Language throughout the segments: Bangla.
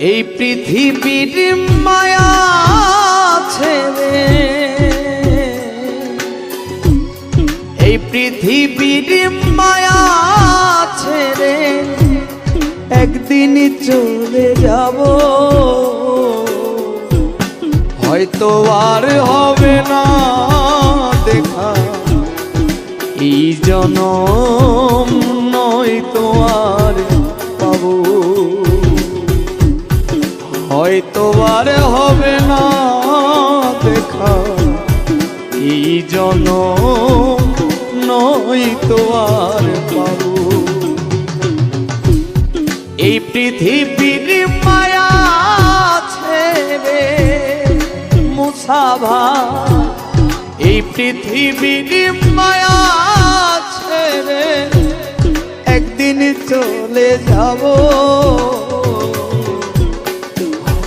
এই পৃথিবীর মায়া ছেড়ে। এই পৃথিবীর মায়া ছেড়ে একদিন চলে যাব। হয়তো আর হবে না দেখা। এই জনম নয় তো আর পাবো। হয়তো আর হবে না দেখা। এই জন নয় তো আর পাবো। এই পৃথিবীর মায়া ছেড়ে মুসাভা এই পৃথিবীর মায়া ছেড়ে একদিন চলে যাব।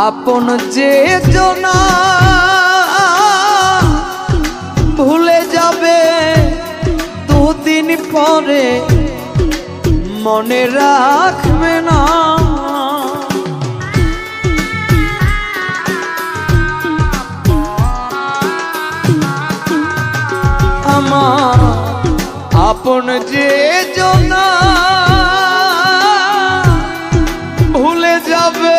আপন যে ভুলে যাবে দুদিন পরে মনে রাখবে না। আপন যে জনা ভুলে যাবে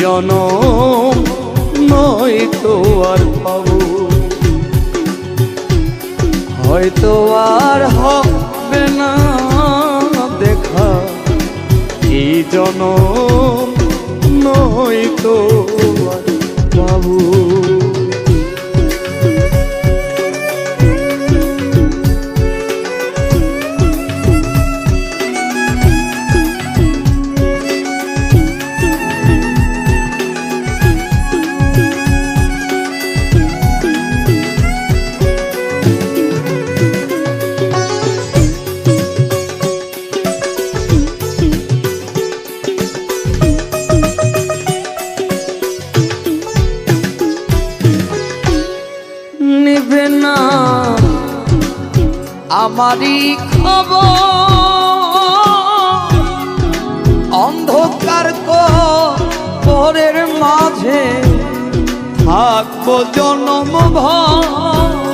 জনম নয় তো আর পাব। হয়তো আর হবে না দেখা। এই জনম নয় তো আর পাবো। আমারই খবর। অন্ধকার পরের মাঝে থাকব জনম ভর